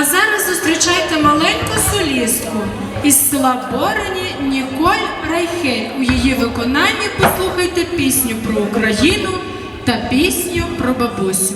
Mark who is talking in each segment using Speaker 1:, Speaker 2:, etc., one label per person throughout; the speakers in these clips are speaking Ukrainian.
Speaker 1: А зараз зустрічайте маленьку солістку із села Борені Ніколь Райхель. У її виконанні послухайте пісню про Україну та пісню про бабусю.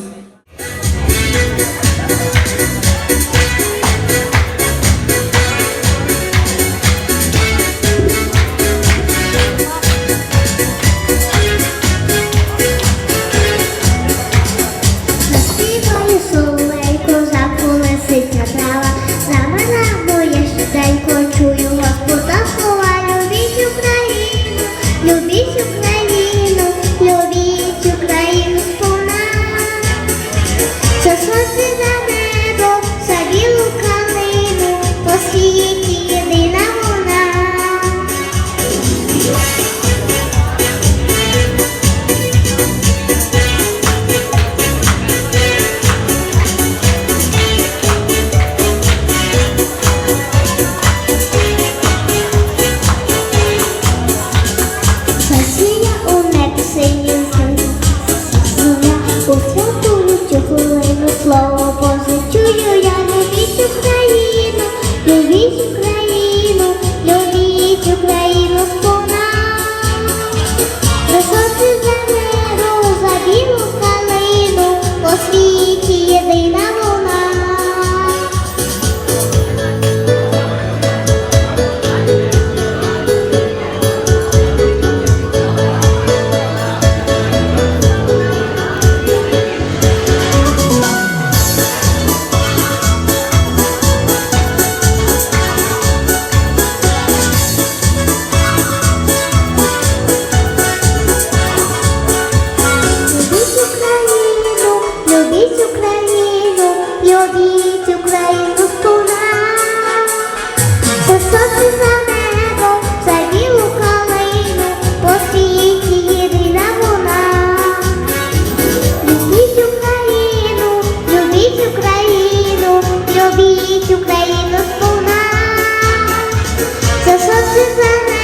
Speaker 2: 说句再见。